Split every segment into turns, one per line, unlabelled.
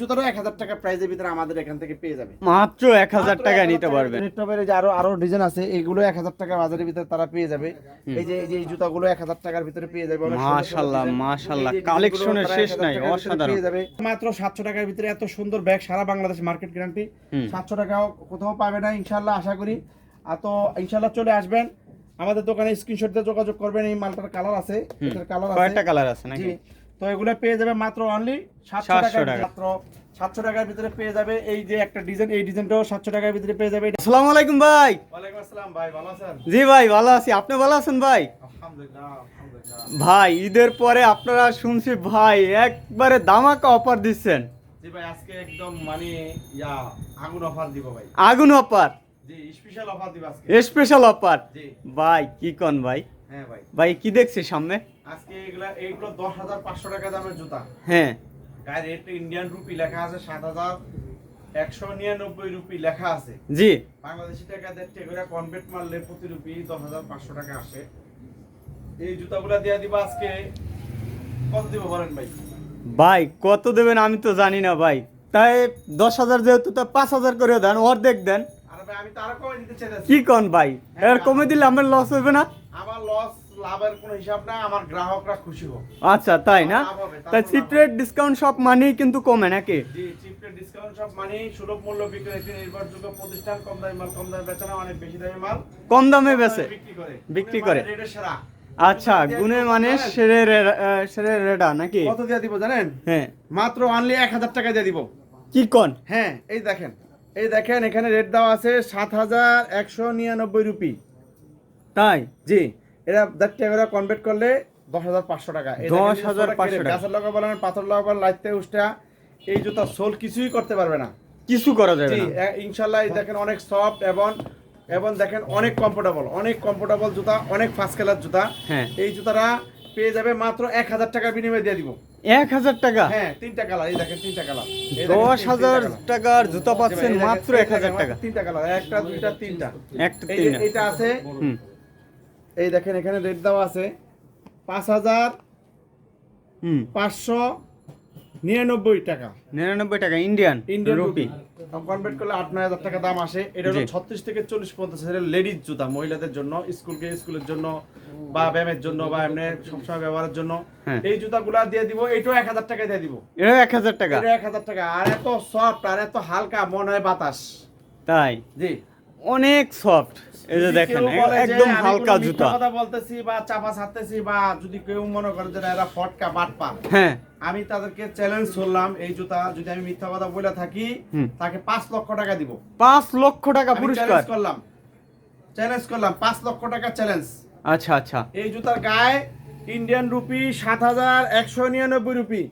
জুতারও এক হাজার টাকা প্রাইজের ভিতরে আমাদের এখান থেকে পেয়ে যাবে।
মাত্র এক হাজার টাকা নিতে পারবেন
টপের যে আরও আরও ডিজাইন আছে এগুলো এক হাজার টাকা বাজারের ভিতরে তারা পেয়ে যাবে। এই যে এই যে জুতাগুলো এক হাজার টাকার ভিতরে পেয়ে যাবে। অনেক সুন্দর সুন্দর
মাশাআল্লাহ,
design।
মাশাআল্লাহ,
এই যে
কালেকশনের শেষ নাই, অসাধারণ।
পেয়ে যাবে। মাত্র সাতশো টাকার ভিতরে এত সুন্দর ব্যাগ সারা বাংলাদেশ মার্কেট গ্যারান্টি সাতশো টাকাও কোথাও পাবে না ইনশাল্লাহ আশা করি। আর তো ইনশাল্লাহ চলে আসবেন। আমাদের দোকানে স্ক্রিনশট দিয়ে যোগাযোগ করবেন এই মালটার কালার আছে। এটার কালার আছে।
কয়টা কালার আছে নাকি?
তো এগুলো পেয়ে যাবে মাত্র অনলি সাতশো টাকা। মাত্র সাতশো টাকার ভিতরে পেয়ে যাবে এই যে একটা ডিজাইন এই ডিজাইনটাও সাতশো টাকার ভিতরে পেয়ে যাবে।
আসসালামু আলাইকুম ভাই।
ওয়ালাইকুম আসসালাম ভাই ভালো আছেন?
জি ভাই ভালো আছি। আপনি ভালো আছেন ভাই?
আলহামদুলিল্লাহ আলহামদুলিল্লাহ।
ভাই ঈদের পরে আপনারা শুনছি ভাই একবারে দামাকা অফার দিচ্ছেন।
জি ভাই আজকে একদম মানে ইয়া আগুন অফার দিব ভাই।
আগুন অফার?
জি স্পেশাল অফার দিব আজকে।
Special offer?
জি।
ভাই কি কন ভাই?
হ্যাঁ ভাই।
ভাই কি দেখছি সামনে?
আজকে এগুলা এইগুলো দশ হাজার পাঁচশো টাকা দামের জুতা।
হ্যাঁ।
রেট ইন্ডিয়ান রুপি লেখা আছে সাত হাজার একশো নিরানব্বই রুপি লেখা আছে।
জি।
বাংলাদেশি টাকা কনভার্ট মারলে প্রতি রুপি দশ হাজার পাঁচশো টাকা আসে। এই জুতাগুলা দিব আজকে কত দিব বলেন ভাই?
ভাই কত দেবেন আমি তো জানি না ভাই। তাই দশ হাজার যেহেতু তা পাঁচ হাজার করে দেন অর্ধেক দেন। কি কন ভাই? এর কমে দিলে আমার লস হবে না?
আমার লস লাভের কোনো হিসাব না আমার গ্রাহকরা খুশি হোক।
আচ্ছা তাই না? ডিসকাউন্ট সব মানেই কিন্তু কমে নাকি?
জি ডিসকাউন্ট সব মানে সুলভ মূল্য নির্ভরযোগ্য প্রতিষ্ঠান কম দামি মাল কম দামে বেচে না অনেক বেশি দামি মাল
কম দামে বেচে
বিক্রি করে।
বিক্রি করে।
মানে রেটের সেরা।
আচ্ছা গুনে মানে সেরে সেরে রেডা নাকি?
কত দিয়ে দিব জানেন?
হ্যাঁ।
মাত্র অনলি এক হাজার টাকা দিয়ে দিব।
কি কন?
হ্যাঁ এই দেখেন এই দেখেন এখানে রেট দেওয়া আছে সাত হাজার একশো নিরানব্বই রুপি।
তাই?
জি। এরা দেড় টাকা করে কনভার্ট করলে দশ হাজার পাঁচশো টাকা। এই দেখেন,
10,500
এই যে সোলটা
টাকা।
গাছের লগা বলেন পাথর লগা বলেন লাইতে উষ্টা এই জুতা সোল কিছুই করতে পারবে না।
কিছু করা যাবে না।
ইনশাল্লাহ দেখেন অনেক সফট এবং এবং দেখেন অনেক কমফোর্টেবল অনেক কমফোর্টেবল জুতা অনেক ফার্স্ট কালার জুতা।
হ্যাঁ।
এই জুতাটা পেয়ে যাবে মাত্র এক হাজার টাকা বিনিময়ে দিয়ে দিব।
এক হাজার টাকা?
হ্যাঁ তিনটা কালার এই দেখেন তিনটা কালার
দশ হাজার টাকার জুতা পাচ্ছেন মাত্র এক হাজার টাকা।
তিনটা কালার একটা দুইটা তিনটা।
একটা
এটা আছে এই দেখেন এখানে রেট দেওয়া আছে পাঁচ হাজার পাঁচশো নিরানব্বই টাকা।
নিরানব্বই টাকা ইন্ডিয়ান
ইন্ডিয়ান
রুপি
কনভার্ট করলে আট নয় হাজার টাকা দাম আসে। এটা হলো ছত্রিশ থেকে চল্লিশ পঞ্চাশ হাজার লেডিস জুতা মহিলাদের জন্য স্কুলকে স্কুলের জন্য বা ব্যায়ামের জন্য বা এমনি সবসময় ব্যবহারের জন্য।
হ্যাঁ।
এই জুতাগুলা দিয়ে দিব এইটাও এক হাজার টাকা দিয়ে দিব।
এটা এক হাজার টাকা।
এটা এক হাজার টাকা। আর এত সফট আর এত হালকা মনে হয় বাতাস।
তাই?
জি।
অনেক সফট এই যে দেখেন
কেউ বলে যে
একদম
আমি
হালকা জুতা।
কথা বলতেছি বা চাপা ছাড়তেছি বা যদি কেউ মনে করে যে এরা ফটকা বাটপা
হ্যাঁ।
আমি তাদেরকে চ্যালেঞ্জ করলাম এই জুতা যদি আমি মিথ্যা কথা বলে থাকি তাকে পাঁচ লক্ষ টাকা দিব।
পাঁচ লক্ষ টাকা পুরস্কার?
করলাম। চ্যালেঞ্জ করলাম পাঁচ লক্ষ টাকা চ্যালেঞ্জ
আচ্ছা আচ্ছা।
এই জুতার গায়ে ইন্ডিয়ান রুপি সাত হাজার একশো নিরানব্বই রুপি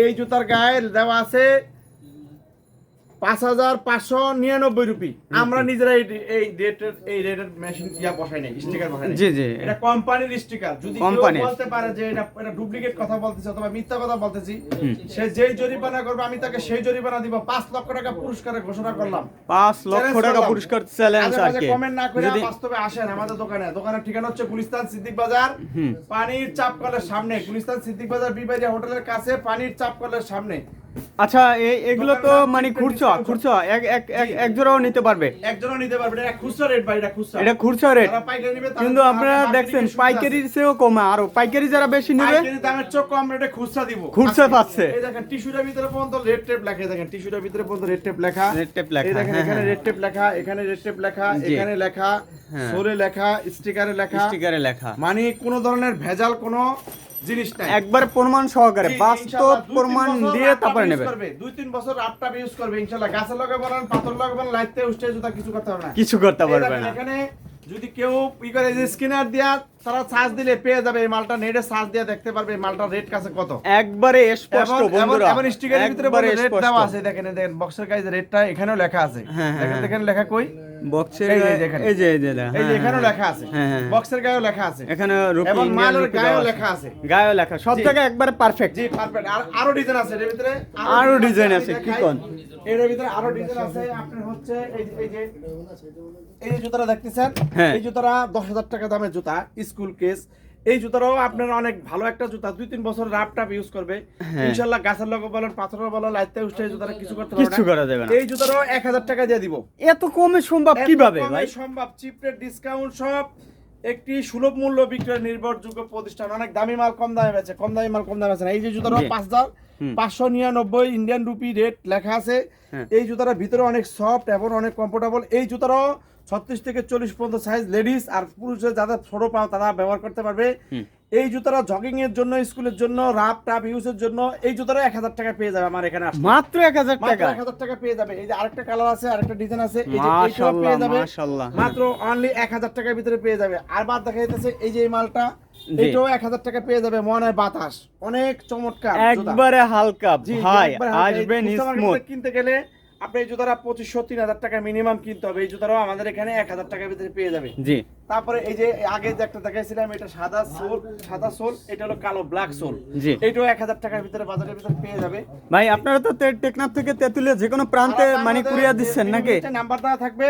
এই জুতার গায়ে দেওয়া আছে পাঁচ হাজার পাঁচশো নিরানব্বই রুপি। আমরা নিজেরা এই- রেটের এই রেটের মেশিন ইয়া বসাই নাই স্টিকার বসাই
জি জি।
এটা কোম্পানির স্টিকার যদি কেউ
কোম্পানির।
বলতে পারে যে এটা এটা ডুপ্লিকেট কথা বলতেছে অথবা মিথ্যা কথা বলতেছি সে যেই জরিমানা করবে আমি তাকে সেই জরিমানা দিব। পাঁচ লক্ষ টাকা পুরস্কারের ঘোষণা করলাম।
পাঁচ লক্ষ টাকা পুরস্কার চ্যালেঞ্জ আর কি
কমেন্ট না করে বাস্তবে আসেন আমাদের দোকানে। দোকানের ঠিকানা হচ্ছে গুলিস্তান সিদ্দিক বাজার। পানির চাপ কলের সামনে। গুলিস্তান সিদ্দিক বাজার বিবাড়িয়া হোটেলের কাছে পানির চাপ কলের সামনে।
আচ্ছা এই এগুলো তো মানে
থেকে
খুরচা এক এক এক এক জোড়াও নিতে পারবে।
একজনও নিতে পারবে এটা খুচরা রেট ভাই এটা খুচরা।
এটা খুরচা রেট
যারা পাইকারি নেবে তাদের
কিন্তু আপনারা দেখছেন। পাইকারির চেয়েও কমে। আরও পাইকারি যারা বেশি নেবে
পাইকারি দামের চোখ কম রেটে খুচরা দিব।
খুচরা পাচ্ছে।
এই দেখেন টিস্যুটার ভিতরে পর্যন্ত রেড টেপ লেখা দেখেন টিস্যুটার ভিতরে পর্যন্ত রেড টেপ লেখা।
রেড টেপ লেখা,
এই দেখেন
হ্যাঁ,
এখানে
হ্যাঁ।
রেড টেপ লেখা এখানে রেড টেপ লেখা এখানে লেখা
হ্যাঁ।
সোলে লেখা স্টিকারে লেখা।
স্টিকারে লেখা।
মানে কোনো ধরনের ভেজাল কোনো জিনিস নাই।
একবার প্রমাণ সহকারে বাস্তব প্রমাণ দিয়ে তারপরে নেবে।
দুই তিন বছর আপটা ইউজ করবে ইনশাআল্লাহ। লগে বলেন পাথর লগে লাইতে উঠে জুতা কিছু করতে হবে না।
কিছু করতে পারবে না।
এখানে যদি কেউ ই করে স্কিনার স্ক্যানার দিয়া তারা সার্চ দিলে পেয়ে যাবে এই মালটা নেটে সার্চ দিয়ে দেখতে পারবে এই মালটার রেট কাছে কত।
একবারে স্পষ্ট বন্ধুরা
এবং স্টিকারের ভিতরে রেট দেওয়া আছে দেখেন দেখেন বক্সের গাইজ রেটটা এখানেও লেখা আছে।
হ্যাঁ, হ্যাঁ,
দেখেন
হ্যাঁ।
দেখেন লেখা কই?
বক্সের
এই যে
এই যে এই যে
এখানেও। লেখা আছে। বক্সের গায়েও লেখা আছে।
এখানে
এবং মালের গায়েও লেখা আছে।
গায়েও লেখা সব জায়গায় একবারে পারফেক্ট
জি পারফেক্ট আর আরও ডিজাইন আছে এর ভিতরে আরও
ডিজাইন আছে, কি। কোন?
এর ভিতরে আরও ডিজাইন আছে আপনার হচ্ছে এই যে- এই যে এই জুতাটা দেখতেছেন। এই জুতাটা দশ হাজার টাকা দামের জুতা। স্কুল কেস এই জুতাটাও আপনার অনেক ভালো একটা জুতা দুই তিন বছর রাপ টাপ ইউজ করবে।
হ্যাঁ।
ইনশাল্লাহ গাছের লগে বলেন পাথরের বলেন লাইতে উঠে জুতাটা কিছু করতে পারবে
কিচ্ছু
না
করা যাবে না।
এই জুতাটাও এক হাজার টাকা দিয়ে দিব।
এত কমে সম্ভব কীভাবে ভাই?
সম্ভব চিপ রেট ডিসকাউন্ট সব একটি সুলভ মূল্য বিক্রয় নির্ভরযোগ্য প্রতিষ্ঠান। অনেক দামি মাল কম দামে বেচে কম দামি মাল কম দামে বেচে না। এই যে জুতাটা
জি।
পাঁচ হাজার
হুম।
পাঁচশো নিরানব্বই ইন্ডিয়ান রুপি রেট লেখা আছে।
হ্যাঁ।
এই জুতাটার ভিতরে অনেক সফট এবং অনেক কমফোর্টেবল এই জুতাটাও ছত্রিশ থেকে চল্লিশ পর্যন্ত সাইজ লেডিস আর পুরুষের যাদের ছোট পাও তারা ব্যবহার করতে পারবে। এই জুতাটা জগিং এর জন্য স্কুলের জন্য রাপ টাপ ইউজের জন্য এই জুতাটা এক হাজার টাকা পেয়ে যাবে আমার এখানে
মাত্র এক হাজার টাকা?
এক হাজার টাকা পেয়ে যাবে। এই যে আরেকটা কালার আছে আরেকটা ডিজাইন আছে এই যে এইটাও পেয়ে যাবে। মাত্র অনলি এক হাজার টাকার ভিতরে পেয়ে যাবে। আর বাদ দেখা যাইতেছে এই যে এই মালটা। এটাও এক হাজার টাকা পেয়ে যাবে মনে হয় বাতাস। অনেক চমৎকার
একবারে হালকা ভাই আসবেন
কিনতে গেলে আপনি এই জুতাটা পঁচিশশো তিন হাজার টাকা মিনিমাম কিনতে হবে। এই জুতাটাও আমাদের এখানে এক হাজার টাকার ভিতরে পেয়ে যাবে।
জি।
তারপরে এই যে আগে যে একটা দেখাইছিলাম এটা সাদা সোল সাদা সোল এটা হলো কালো ব্ল্যাক সোল।
জি।
এটাও এক হাজার টাকার ভিতরে বাজারের ভিতরে পেয়ে যাবে।
ভাই আপনারা তো টেকনাফ থেকে তেতুলিয়া যে কোনো প্রান্তে মানে কুরিয়া দিচ্ছেন নাকি?
নাম্বার দেওয়া থাকবে।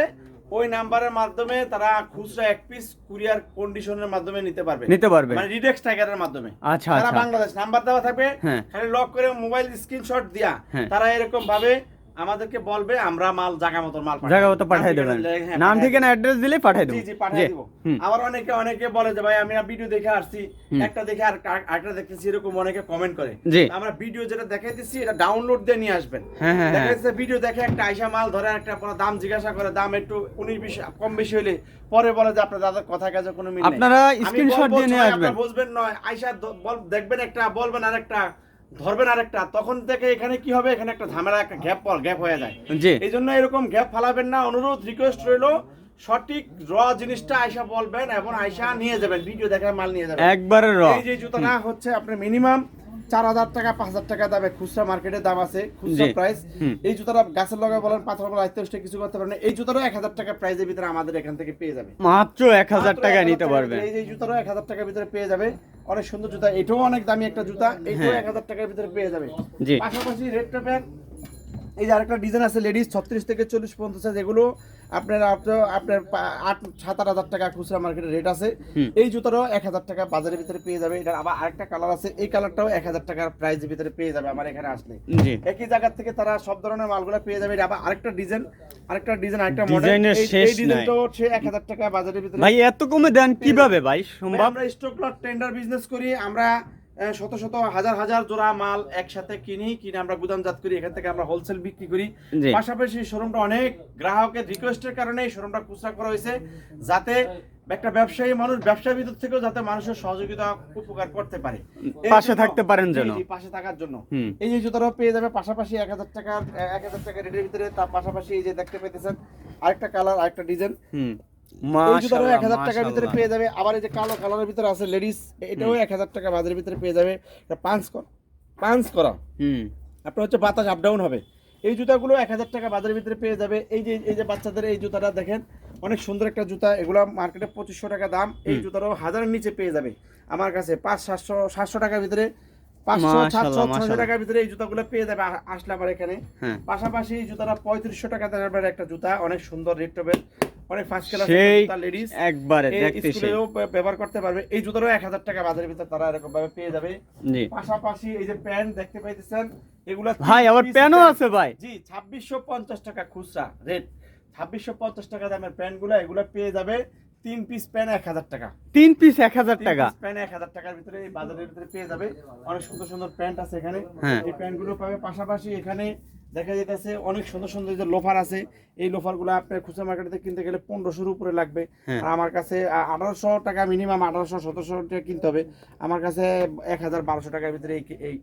ওই নাম্বারের মাধ্যমে তারা খুচরা এক পিস কুরিয়ার কন্ডিশনের মাধ্যমে নিতে পারবে।
নিতে পারবে।
মানে রিডেক্স টাইগারের মাধ্যমে।
আচ্ছা
তারা
আচ্ছা।
বাংলাদেশ। নাম্বার দেওয়া থাকবে।
হ্যাঁ।
খালি লক করে মোবাইল স্ক্রিনশট দিয়া
হ্যাঁ।
তারা এরকম ভাবে আমাদেরকে বলবে আমরা মাল জায়গা মতো মাল।
জায়গা মতো পাঠিয়ে দেবেন।
হ্যাঁ,
নাম ঠিকানা অ্যাড্রেস দিলেই পাঠিয়ে দেবো।
জি পাঠিয়ে দিব। আবার অনেকে অনেকে বলে যে ভাই আমি ভিডিও দেখে আসছি। একটা দেখে আর আরেকটা দেখতেছি এরকম অনেকে কমেন্ট করে। আমরা ভিডিও যেটা দেখাইতেছি এটা ডাউনলোড দিয়ে নিয়ে আসবেন।
হ্যাঁ, হ্যাঁ,
দেখা। যাচ্ছে ভিডিও দেখে একটা আইসা মাল ধরে একটা দাম জিজ্ঞাসা করে দাম একটু উনিশ বিশ কম বেশি হলে পরে বলে যে আপনার দাদার কথা কাজে কোনো মিল
আপনারা
বলব,
দিয়ে নিয়ে আসবেন।
বুঝবেন নয়। আইসা বল দেখবেন একটা বলবেন আরেকটা। ধরবেন আরেকটা তখন থেকে এখানে কি হবে? এখানে একটা ঝামেলা একটা গ্যাপ গ্যাপ হয়ে যায়।
জি।
এই জন্য এরকম গ্যাপ ফালাবেন না। অনুরোধ রিকোয়েস্ট রইল সঠিক র জিনিসটা আয়সা বলবেন এবং আয়সা নিয়ে যাবেন ভিডিও দেখায় মাল নিয়ে যাবেন।
একবারে র
এই যে জুতা না হচ্ছে আপনি মিনিমাম চার হাজার টাকা পাঁচ হাজার টাকা দামে খুচরা মার্কেটে দাম আছে খুচরা প্রাইস এই জুতাটা গাছের লগে বলেন পাথর বলেন আস্তে কিছু করতে পারেন এই জুতারও এক হাজার টাকা প্রাইসের ভিতরে আমাদের এখান থেকে পেয়ে যাবে।
মাত্র এক হাজার টাকা নিতে
পারবে এই জুতারও এক হাজার টাকার ভিতরে পেয়ে যাবে। অনেক সুন্দর জুতা এটাও অনেক দামি একটা জুতা এটাও
হ্যাঁ।
এক হাজার টাকার ভিতরে পেয়ে যাবে। পাশাপাশি রেড টপের এই যে আরেকটা ডিজাইন আছে লেডিস ছত্রিশ থেকে চল্লিশ পর্যন্ত সাইজ এগুলো আপনার আপনার আট সাত আট হাজার টাকা খুচরা মার্কেটে রেট আছে। এই জুতারও এক হাজার টাকা বাজারের ভিতরে পেয়ে যাবে। এটার আবার আরেকটা কালার আছে এই কালারটাও এক হাজার টাকার প্রাইসের ভিতরে পেয়ে যাবে আমার এখানে আসলে। একই জায়গা থেকে তারা সব ধরনের মালগুলো পেয়ে যাবে। এটা আবার আরেকটা ডিজাইন আরেকটা ডিজাইন আরেকটা মডেল এই ডিজাইনটাও হচ্ছে এক হাজার টাকা বাজারের ভিতরে
ভাই এত কমে দেন কীভাবে ভাই? সম্ভব?
আমরা স্টক লট টেন্ডার বিজনেস করি আমরা শত শত হাজার হাজার জোড়া মাল একসাথে কিনি কিনে আমরা গুদামজাত করি এখান থেকে আমরা হোলসেল বিক্রি করি। পাশাপাশি শোরুমটা অনেক গ্রাহকের রিকোয়েস্টের কারণে এই শোরুমটা খুচরা করা হয়েছে যাতে একটা ব্যবসায়ী মানুষ ব্যবসার ভিতর থেকেও যাতে মানুষের সহযোগিতা উপকার করতে পারে।
পাশে থাকতে পারেন যেন।
পাশে থাকার জন্য। এই যে জুতোটাও পেয়ে যাবে পাশাপাশি এক হাজার টাকার এক হাজার টাকা রেটের ভিতরে তার পাশাপাশি এই যে দেখতে পেতেছেন আরেকটা কালার আরেকটা ডিজাইন এই এক হাজার টাকার ভিতরে পেয়ে যাবে। আবার এই যে কালো কালারের ভিতরে আছে লেডিস এটাও এক হাজার টাকা বাজারের ভিতরে পেয়ে যাবে। এটা পাঞ্চ করা। পাঞ্চ করা।
হুম।
আপনার হচ্ছে বাতাস আপ ডাউন হবে। এই জুতাগুলো এক হাজার টাকা বাজারের ভিতরে পেয়ে যাবে। এই যে এই যে বাচ্চাদের এই জুতাটা দেখেন অনেক সুন্দর একটা জুতা। এগুলো মার্কেটে পঁচিশশো টাকা দাম। এই জুতাটাও হাজারের নিচে পেয়ে যাবে। আমার কাছে পাঁচ সাতশো সাতশো টাকার ভিতরে পাঁচশো সাতশো ছশো টাকার ভিতরে এই জুতাগুলো পেয়ে যাবে আসলে আমার এখানে।
হ্যাঁ।
পাশাপাশি এই জুতাটা পঁয়ত্রিশশো টাকা দামের একটা জুতা। অনেক সুন্দর রেট টবের অনেক ফার্স্ট ক্লাস লেডিস
একবারে দেখতে
স্কুলেও ব্যবহার করতে পারবে। এই জুতোরও এক হাজার টাকা বাজারের ভিতরে তারা এরকম ভাবে পেয়ে যাবে।
জি।
পাশাপাশি এই যে প্যান্ট দেখতে পাইতেছেন এগুলা
ভাই আবার প্যানও আছে ভাই।
জি ছাব্বিশশো পঞ্চাশ টাকা খুচরা রেট ছাব্বিশশো পঞ্চাশ টাকা দামের প্যান্টগুলো এগুলো পেয়ে যাবে। তিন পিস এক হাজার টাকা।
তিন পিস এক হাজার টাকা।
প্যান্ট এক হাজার টাকার ভিতরে এই বাজারের ভিতরে পেয়ে যাবে। অনেক সুন্দর সুন্দর প্যান্ট আছে এখানে।
হ্যাঁ।
এই প্যান্টগুলো পাবে। পাশাপাশি এখানে দেখা যেতেছে অনেক সুন্দর সুন্দর যে লোফার আছে এই লোফারগুলো আপনার খুচরা মার্কেটে কিনতে গেলে পনেরোশোর উপরে লাগবে।
হ্যাঁ।
আর আমার কাছে আঠারোশো টাকা মিনিমাম আঠারোশো সতেরোশো টাকা কিনতে হবে। আমার কাছে এক হাজার বারোশো টাকার ভিতরে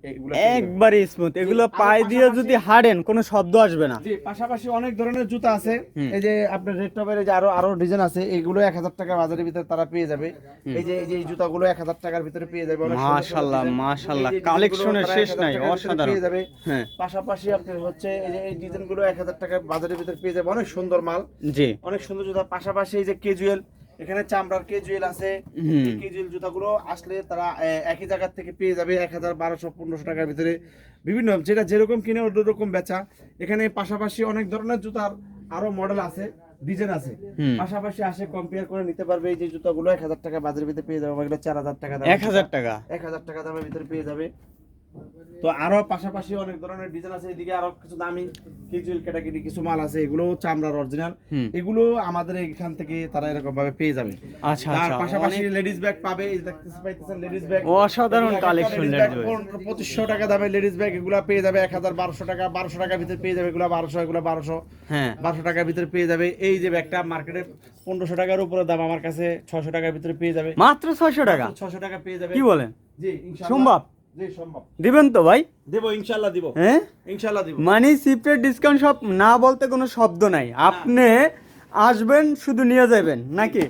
এইগুলো
একবারে স্মুথ এগুলো পায়ে দিয়ে যদি হাঁটেন কোনো শব্দ আসবে না।
জি পাশাপাশি অনেক ধরনের জুতা আছে। এই যে আপনার রেড টপের যে আরও আরও ডিজাইন আছে এইগুলো এক হাজার টাকা বাজারের ভিতরে তারা পেয়ে যাবে। এই যে এই যে জুতাগুলো এক হাজার টাকার ভিতরে পেয়ে যাবে। যে ডিজাইনগুলো
কালেকশনের শেষ নাই, অসাধারণ।
পেয়ে যাবে।
হ্যাঁ।
পাশাপাশি আপনার হচ্ছে এই ডিজাইনগুলো এক হাজার টাকা বাজারের ভিতরে পেয়ে যাবে। অনেক সুন্দর মাল।
জি।
অনেক সুন্দর জুতা। পাশাপাশি এই যে কেজুয়েল এখানে চামড়ার কেজুয়েল আছে। কেজুয়েল জুতাগুলো আসলে তারা একই জায়গা থেকে পেয়ে যাবে এক হাজার বারোশো পনেরোশো টাকার ভিতরে। বিভিন্ন যেটা যেরকম কিনে ওই রকম বেচা। এখানে পাশাপাশি অনেক ধরনের জুতার আরও মডেল আছে ডিজাইন আছে। পাশাপাশি আসে কম্পেয়ার করে নিতে পারবে এই যে জুতাগুলো। এক হাজার টাকা বাজারের ভিতরে পেয়ে যাবে। চার হাজার টাকা
এক হাজার টাকা।
এক হাজার টাকা দামের ভিতরে পেয়ে যাবে। তো আরও পাশাপাশি অনেক ধরনের ডিজাইন আছে এদিকে আরও কিছু দামি কিচুইল ক্যাটাগরি কিছু মাল আছে এগুলো চামড়ার অরিজিনাল এগুলো আমাদের এখান থেকে তারা এরকম ভাবে পেয়ে যাবে।
আচ্ছা
তার
আচ্ছা।
পাশাপাশি লেডিস ব্যাগ পাবে এই দেখতে পাইতেছেন লেডিস ব্যাগ
অসাধারণ collection ladies bag।
পঁচিশশো টাকা দামে লেডিস ব্যাগ এগুলো পেয়ে যাবে এক হাজার বারোশো টাকা বারোশো টাকার ভিতরে পেয়ে যাবে এগুলো বারোশো এগুলো বারোশো।
হ্যাঁ।
বারোশো টাকার ভিতরে পেয়ে যাবে। এই যে ব্যাগটা মার্কেটে পনেরোশো টাকার উপরে দাম আমার কাছে ছশো টাকার ভিতরে পেয়ে যাবে।
মাত্র ছয়শো টাকা?
ছশো টাকা পেয়ে যাবে।
কি বলেন?
জি ইনশাআল্লাহ।
সম্ভব
জি সম্ভব।
দিবেন তো ভাই?
দেব ইনশাআল্লাহ দিব।
হ্যাঁ?
ইনশাআল্লাহ দিব।
মানে সিপ্রেট ডিসকাউন্ট সব না বলতে কোনো শব্দ নাই। আপনি আসবেন শুধু নিয়ে যাবেন নাকি।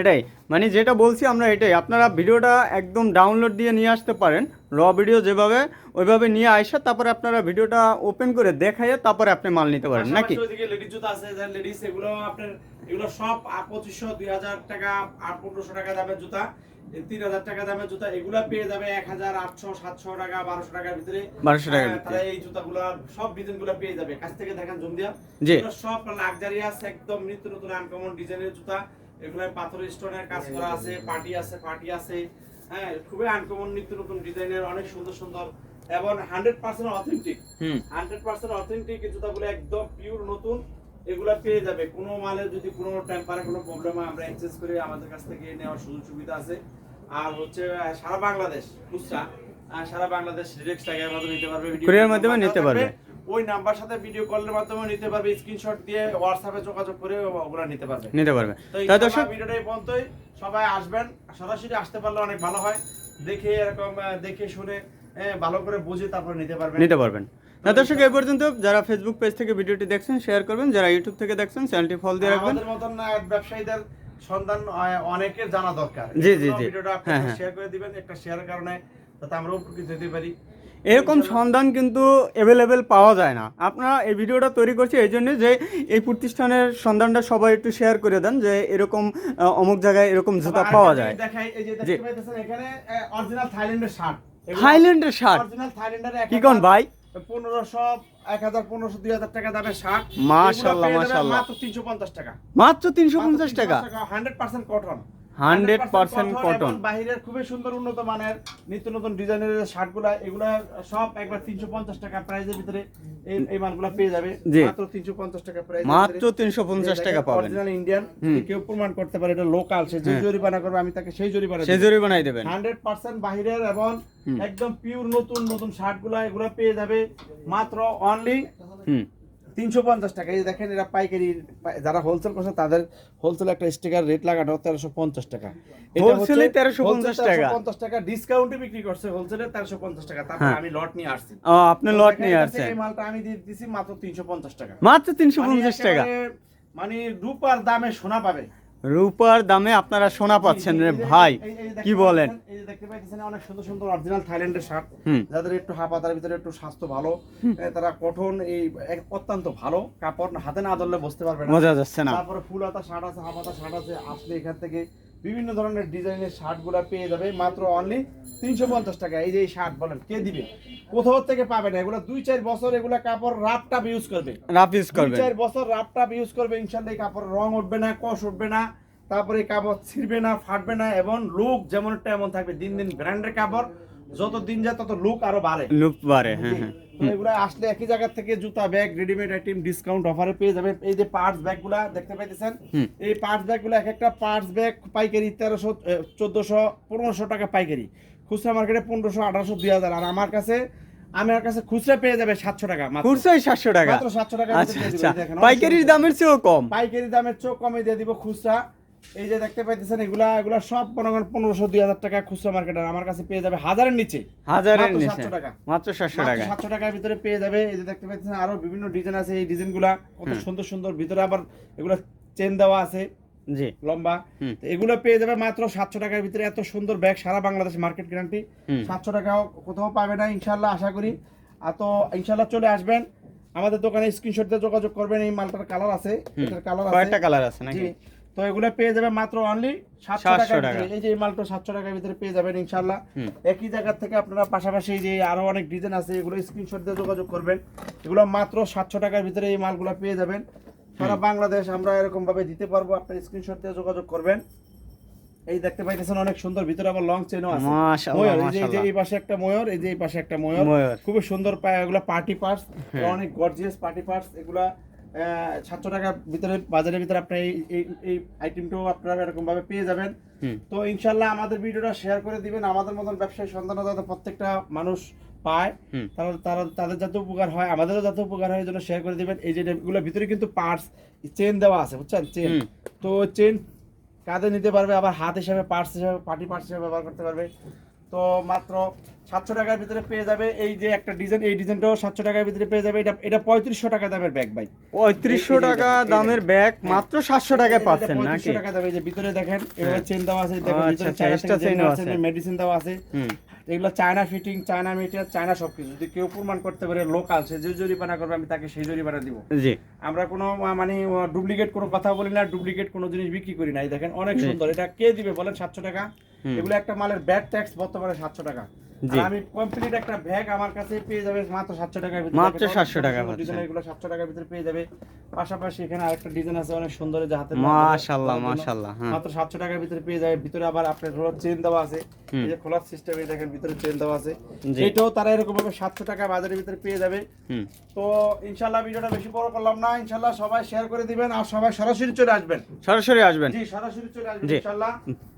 এটাই। মানে যেটা বলছি আমরা এটাই। আপনারা ভিডিওটা একদম ডাউনলোড দিয়ে নিয়ে আসতে পারেন। র ভিডিও যেভাবে ওইভাবে নিয়ে আসা তারপরে আপনারা ভিডিওটা ওপেন করে দেখাইয়ে তারপরে আপনি মাল নিতে পারেন নাকি?
লেডিস জুতা আছে লেডিস এগুলো আপনার এগুলো সব পঁচিশশো দুই হাজার টাকা আর পনেরোশো টাকা দামের জুতা তিন হাজার টাকা দামের জুতা এগুলা পেয়ে যাবে এক হাজার আটশো সাতশো টাকা বারোশো টাকার ভিতরে।
1200 টাকার
হ্যাঁ, তারা এই জুতাগুলো সব ডিজাইনগুলো পেয়ে যাবে। কাছ থেকে দেখেন জুম দিয়া
জি।
সব লাক্সারিয়াস একদম নিত্য নতুন আনকমন ডিজাইনের জুতা। এগুলো পাথর স্টোনের কাজ করা আছে পার্টি আছে পার্টি আছে। হ্যাঁ খুবই আনকমন নিত্য নতুন ডিজাইনের অনেক সুন্দর সুন্দর এবং hundred percent authentic hundred percent authentic জুতাগুলো একদম পিওর নতুন এগুলা পেয়ে যাবে। কোনো মালের যদি কোনো টেম্পারে কোনো প্রবলেম হয় আমরা এক্সচেঞ্জ করে আমাদের কাছ থেকে নেওয়ার সুযোগ সুবিধা আছে। আর হচ্ছে সারা বাংলাদেশ খুচরা সারা বাংলাদেশ ডিরেক্ট টাকার মাধ্যমে নিতে পারবে
মাধ্যমে নিতে পারবে।
ওই নাম্বার সাথে ভিডিও কলের মাধ্যমে নিতে পারবে স্ক্রিনশট দিয়ে হোয়াটসঅ্যাপে যোগাযোগ করে ওগুলা নিতে পারবে।
নিতে পারবে। তাই দর্শক
ভিডিওটা এই পর্যন্তই সবাই আসবেন সরাসরি আসতে পারলে অনেক ভালো হয়। দেখে এরকম দেখে শুনে ভালো করে বুঝে তারপর নিতে পারবেন।
নিতে পারবেন। না দর্শক এই পর্যন্ত যারা ফেসবুক পেজ থেকে ভিডিওটি দেখছেন শেয়ার করবেন। যারা ইউটিউব থেকে দেখছেন চ্যানেলটি ফলো দিয়ে রাখবেন।
আমাদের মতন ব্যবসায়ীদের সন্ধান অনেকের জানা দরকার।
জি, জি, জি।
ভিডিওটা
হ্যাঁ।
শেয়ার করে দিবেন একটা শেয়ারের কারণে তাতে আমরা উপকৃত হতে পারি।
এরকম সন্ধান কিন্তু অ্যাভেলেবেল পাওয়া যায় না। আপনারা এই ভিডিওটা তৈরি করছি এই জন্য যে এই প্রতিষ্ঠানের সন্ধানটা সবাই একটু শেয়ার করে দেন যে এরকম অমুক জায়গায় এরকম জুতা পাওয়া যায়।
এখানে অরিজিনাল থাইল্যান্ডের শার্ট
থাইল্যান্ডের শার্ট
অরিজিনাল থাইল্যান্ডের
কি কোন ভাই?
পনেরোশো এক হাজার পনেরোশো দুই হাজার টাকা দামের শার্ট
মাশাআল্লাহ,
যাবেন
মাশাআল্লাহ।
মাত্র তিনশো পঞ্চাশ টাকা।
মাত্র তিনশো পঞ্চাশ টাকা?
Hundred percent cotton
100% cotton।
বাহিরের খুবই সুন্দর উন্নত মানের নিত্য নতুন ডিজাইনের শার্টগুলা এগুলা সব একবার তিনশো পঞ্চাশ টাকা প্রাইজের ভিতরে এই এই মালগুলা পেয়ে যাবে। মাত্র তিনশো পঞ্চাশ টাকা প্রাইস
মাত্র তিনশো পঞ্চাশ টাকা পাবেন।
অরিজিনাল ইন্ডিয়ান কেউ প্রমাণ করতে পারে এটা লোকাল সে যে
হ্যাঁ।
জরিমানা করবে আমি তাকে সেই জরিমানা
সে জরি বানাই দেবেন।
হান্ড্রেড পার্সেন্ট বাহিরের এবং একদম পিওর নতুন নতুন শার্টগুলা এগুলো পেয়ে যাবে মাত্র অনলি তিনশো পঞ্চাশ টাকা। এই দেখেন এরা পাইকারি যারা হোলসেল করছে তাদের হোলসেল একটা স্টিকার রেট লাগানো তেরোশো পঞ্চাশ টাকা।
হোলসেলে তেরোশো পঞ্চাশ টাকা।
পঞ্চাশ টাকা। ডিসকাউন্টে বিক্রি করছে হোলসেলে তেরোশো পঞ্চাশ টাকা। তারপর
হ্যাঁ।
আমি লট নিয়ে আসছি।
আপনি লট নিয়ে আসছেন।
এই মালটা আমি দিয়ে দিছি মাত্র তিনশো পঞ্চাশ টাকা।
মাত্র তিনশো
মানে
পঞ্চাশ টাকা।
মানে রূপার দামে সোনা পাবে।
রূপার দামে আপনারা সোনা পাচ্ছেন রে ভাই কি বলেন?
এই যে দেখতে পাচ্ছেন অনেক সুন্দর সুন্দর অরিজিনাল থাইল্যান্ডের শার্ট। যাদের একটু হাফাতার ভিতরে একটু স্বাস্থ্য ভালো তারা কঠন এই অত্যন্ত ভালো কাপড় হাতে না ধরলে বুঝতে পারবে না।
মজা যাচ্ছে না।
তারপরে ফুল হাতা শার্ট আছে হাফাতা শার্ট আছে আসলে এখান থেকে বিভিন্ন ধরনের ডিজাইনের শার্টগুলা পেয়ে যাবে মাত্র অনলি তিনশো পঞ্চাশ টাকা। এই যে এই শার্ট বলেন কে দিবে? কোথাও থেকে পাবে না এগুলো দুই চার বছর এগুলা কাপড় রাফ টাপ ইউজ করবে।
রাফ ইউজ
দুই চার বছর রাফ টাপ ইউজ করবে ইনশাল্লাহ এই কাপড় রং উঠবে না কষ উঠবে না তারপরে কাপড় ছিঁড়বে না ফাটবে না এবং লুক যেমন তেমন থাকবে দিন দিন ব্র্যান্ডের কাপড় যত দিন যায় তত লুক আরও বাড়ে।
লুপ বাড়ে হ্যাঁ হ্যাঁ।
এগুলো আসলে একই জায়গা থেকে জুতা ব্যাগ রেডিমেড আইটেম ডিসকাউন্ট অফারে পেয়ে যাবে এই যে পার্টস দেখতে পাইতেছেন এই পার্টস এক একটা পার্টস ব্যাগ পাইকারি তেরোশো চোদ্দশো পনেরোশো টাকা পাইকারি। খুচরা মার্কেটে পনেরোশো আঠারোশো দুই হাজার। আর আমার কাছে আমার কাছে খুচরা পেয়ে যাবে সাতশো টাকা।
খুচরাই সাতশো টাকা?
মাত্র 700 টাকার
আচ্ছা আচ্ছা। পাইকারির। দামের চেয়েও কম।
পাইকারি দামের চোখ কমে দিয়ে দিব খুচরা। এই যে দেখতে পাইতেছেন এগুলা এগুলা সব মনে করেন পনেরোশো দুই হাজার টাকা খুচরা মার্কেটে আমার কাছে পেয়ে যাবে হাজারের নিচে।
হাজারের
মাত্র
নিচে।
টাকা।
মাত্র সাতশো টাকা
সাতশো টাকার ভিতরে পেয়ে যাবে। এই যে দেখতে পাচ্ছেন আরও বিভিন্ন ডিজাইন আছে। এই ডিজাইনগুলা কত সুন্দর সুন্দর। ভিতরে আবার এগুলা চেন দেওয়া আছে।
জি।
লম্বা। এগুলো পেয়ে যাবে মাত্র সাতশো টাকার ভিতরে। এত সুন্দর ব্যাগ সারা বাংলাদেশ মার্কেট গ্যারান্টি সাতশো টাকাও কোথাও পাবে না ইনশাল্লাহ আশা করি। আর তো ইনশাল্লাহ চলে আসবেন। আমাদের দোকানে স্ক্রিনশট দিয়ে যোগাযোগ করবেন। এই মালটার কালার আছে। এটার কালার
কয়েকটা
আছে।
কালার আছে নাকি?
জি। তো এগুলো পেয়ে যাবে মাত্র অনলি সাতশো
টাকা।
এই যে এই মালটা সাতশো টাকার ভিতরে পেয়ে যাবেন ইনশাল্লাহ একই জায়গা থেকে আপনারা পাশাপাশি যে আরও অনেক ডিজাইন আছে এগুলো স্ক্রিনশট দিয়ে যোগাযোগ করবেন। এগুলো মাত্র সাতশো টাকার ভিতরে এই মালগুলো পেয়ে যাবেন। সারা বাংলাদেশ আমরা এরকম ভাবে দিতে পারব আপনার স্ক্রিনশট দিয়ে যোগাযোগ করবেন। এই দেখতে পাইতেছেন অনেক সুন্দর ভিতরে আবার লং চেনও আছে। ময়ূর এই যে- এই পাশে একটা ময়ূর এই যে এই পাশে একটা ময়ূর। খুবই সুন্দর পায় এগুলো পার্টি পার্টস
হ্যাঁ।
অনেক গর্জিয়াস পার্টি পার্টস এগুলা সাতশো টাকার ভিতরে বাজারের ভিতরে আপনি এই এই- আইটেমটাও আপনারা এরকম ভাবে পেয়ে যাবেন। তো ইনশাল্লাহ আমাদের ভিডিওটা শেয়ার করে দিবেন। আমাদের মতন ব্যবসায়ী সন্তান যাতে প্রত্যেকটা মানুষ পায়। তাহলে তারা তাদের যাতে উপকার হয় আমাদেরও যাতে উপকার হয় জন্য শেয়ার করে দিবেন। এই যে এগুলোর ভিতরে কিন্তু পার্টস চেন দেওয়া আছে বুঝছেন? চেন তো চেন কাঁধে নিতে পারবে? আবার হাত হিসাবে পার্টস হিসাবে পার্টি পার্টস হিসাবে ব্যবহার করতে পারবে। তো মাত্র সাতশো টাকার ভিতরে পেয়ে যাবে। এই যে একটা ডিজাইন এই ডিজাইনটাও সাতশো টাকার ভিতরে পেয়ে যাবে। এটা এটা পঁয়ত্রিশশো টাকা দামের ব্যাগ ভাই।
পঁয়ত্রিশশো টাকা দামের ব্যাগ মাত্র সাতশো টাকায় পাচ্ছেন
3500
নাকি?
টাকা দামে যে ভিতরে দেখেন এভাবে চেন দেওয়া আছে দেখেন
আচ্ছা,
ভিতরে
আচ্ছা, আছে।
মেডিসিন দেওয়া আছে। এগুলো China fitting China material China সবকিছু। যদি কেউ প্রমাণ করতে পারে লোকাল সে যে জরিমানা করবে আমি তাকে সেই জরিমানা দিব।
জি।
আমরা কোনো মানে ডুপ্লিকেট কোনো কথা বলি না ডুপ্লিকেট কোনো জিনিস বিক্রি করি না। এই দেখেন অনেক সুন্দর। এটা কে দিবে বলেন সাতশো টাকা। এগুলো একটা মালের ব্যাগ ট্যাক্স বর্তমানে সাতশো টাকা। আমি কমপ্লিট একটা ব্যাগ আমার কাছে পেয়ে যাবে মাত্র সাতশো টাকার ভিতরে।
মাত্র 700 টাকা
ডিজাইন এগুলো সাতশো টাকার ভিতরে পেয়ে যাবে। পাশাপাশি এখানে আরেকটা ডিজাইন আছে অনেক সুন্দর যে হাতের
মাশাআল্লাহ,
মাধ্যমে
মাশাআল্লাহ, হ্যাঁ।
মাত্র সাতশো টাকার ভিতরে পেয়ে যাবে। ভিতরে আবার আপনার হলো চেন দেওয়া আছে। এই যে খোলার সিস্টেমে দেখেন ভিতরে চেন দেওয়া আছে। এটাও তারা এরকম ভাবে সাতশো টাকা বাজারের ভিতরে পেয়ে যাবে। তো ইনশাল্লাহ ভিডিওটা বেশি বড় করলাম না। ইনশাল্লাহ সবাই শেয়ার করে দিবেন আর সবাই সরাসরি চলে আসবেন।
সরাসরি আসবেন।
জি সরাসরি চলে আসবেন ইনশাল্লাহ।